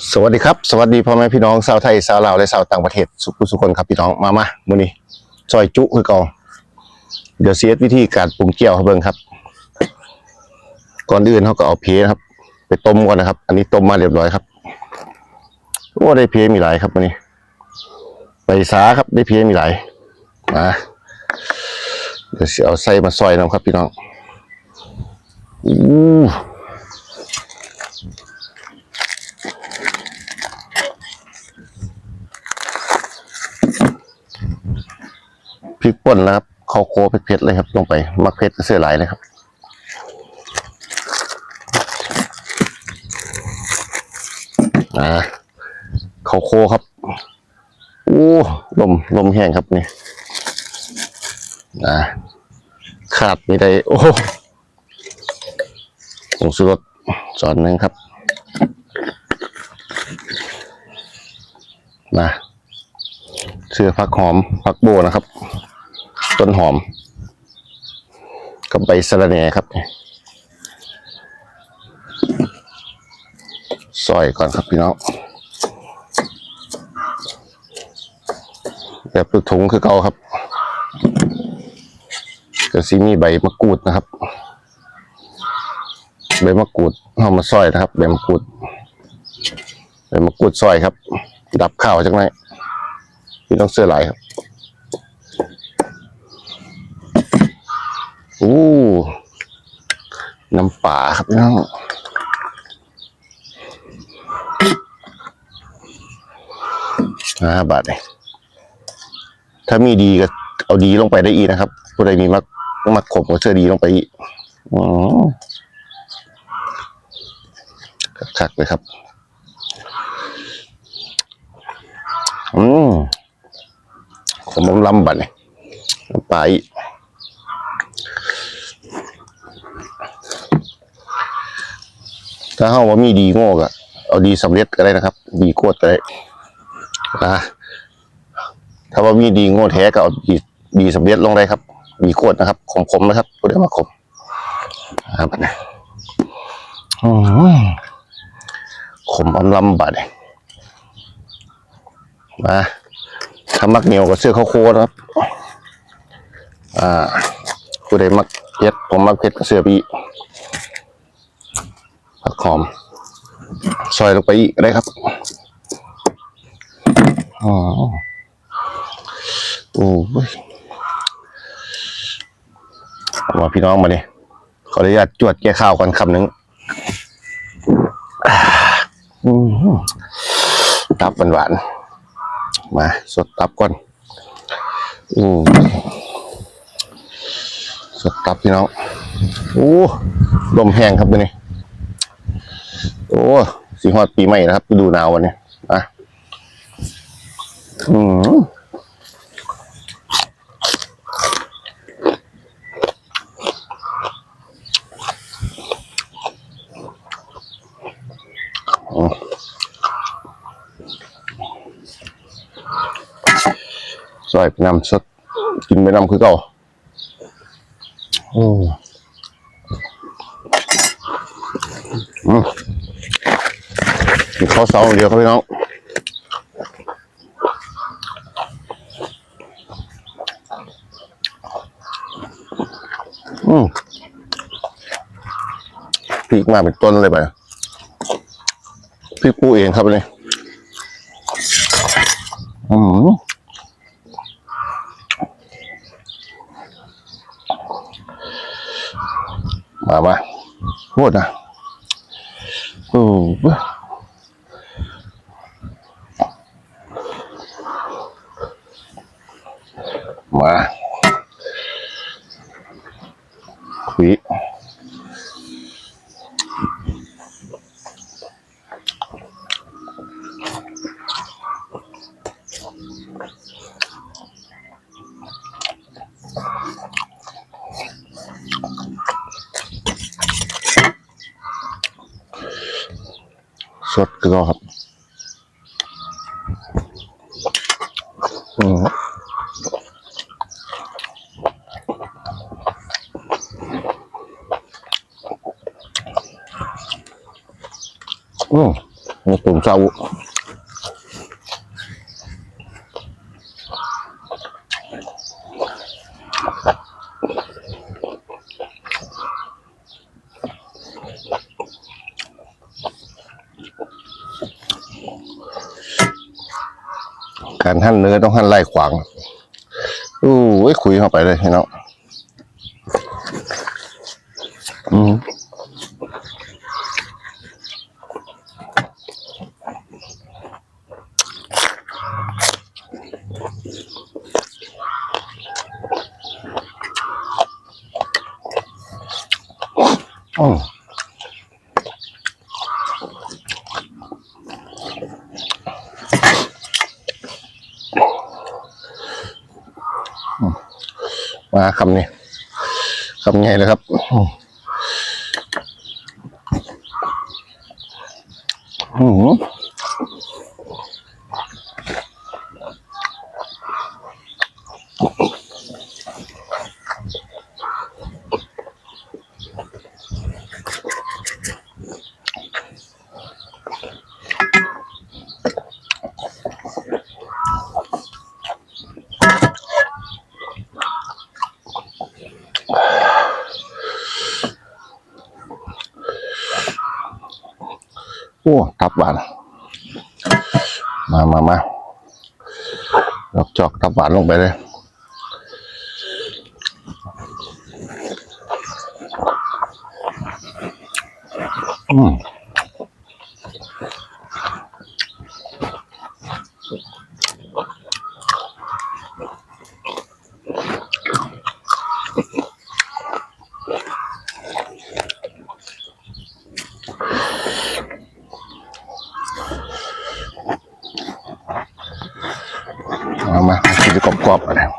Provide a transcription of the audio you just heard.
สวัสดีครับ สวัสดีพ่อแม่พี่น้องชาวไทยชาวลาวและชาวต่างประเทศสุขุสุคนครับพี่น้องมามามื้อนี้ซอยจุคือเก่าเดี๋ยวเสียวิธีการปรุงเจียวให้เบิ่งครับ ก่อนอื่นเขาก็เอาเพนะครับ ไปต้มก่อนนะครับ อันนี้ต้มมาเรียบร้อยครับโอ้ได้เพมีหลายครับวันนี้ใบสาครับได้เพมีหลายมาเดี๋ยวเอาใส่มาซอยน้ำครับพี่น้องอู้ พริกป่นนะครับข้าวโคเผ็ดๆเลยครับ ลงไปมักเผ็ดเสื้อหลายเลยครับอ่าข้าวโคครับโอ้ลมลมแห้งครับนี่อ่าขาดไม่ได้โอ้ผงสุรสจอนหนึ่งครับมาเสื้อผักหอมผักโบนะครับ ต้นหอม กับใบสะระแหน่ครับซอยก่อนครับพี่น้องแบบลูกถุงคือเก่าครับก็ซีมีใบมะกรูดนะครับ ใบมะกรูดเอามาซอยนะครับ ใบมะกรูดใบมะกรูดซอยครับ ดับข้าวจากไหนพี่ต้องเสื้อลายครับ อู้น้ำป่าครับพี่น้องห้าบาทเลยถ้ามีดีก็เอาดีลงไปได้อีกนะครับผู้ใดมีมักมักขมก็เสื้อดีลงไปอีกอ๋อคักเลยครับ อืมผมลำบัดเนี่ยปลาอีก ถ้าเฮาว่ามีดีโง่ก็เอาดีสำเร็จก็ได้นะครับ ดีโคตรก็ได้นะถ้าว่ามีดีโง่แท้ก็เอาดีดีสำเร็จลงได้ครับ ดีโคตรนะครับขมๆนะครับพูดได้มาขมครับเนี่ยขมอำลำบัดเนี่ยมาถ้ามักเหนียวก็เสื้อข้าวโคนะครับ อ่าผู้ใดมักเผ็ดผมมักเผ็ดก็เสื้อปี ผักหอม ซอยลงไปอีกได้ครับอ๋อโอ้ยมาพี่น้องมาเนี่ยขออนุญาตจวดแก้ข้าวก่อนคำหนึ่งอ่าอืมตับหวานๆมาสดตับก่อนอืมสดตับพี่น้องโอ้ลมแห้งครับตัวนี้ โอ้สีฮอดปีใหม่นะครับดูหนาววันนี้อะอืมอืมซอยไปนำสดกินไปนำคือเก่าโอ้อืม ข้าวเสาองเดียวครับพี่น้องอืมพริกมาเป็นต้นเลยไปพริกปูเองครับเลยอืมมามาพูดนะโอ้โหมา คุยสดก็ครับอืม อืมมีตุ่มซาอุการหั่นเนื้อต้องหั่นไล่ขวางอู้ยคุยเข้าไปเลยพี่น้องอืม อืมมาคำนี้คำไงเลยครับอืม โอ้ทับหวานมามามาดอกจอกทับหวานลงไปเลยอืม कॉपर है।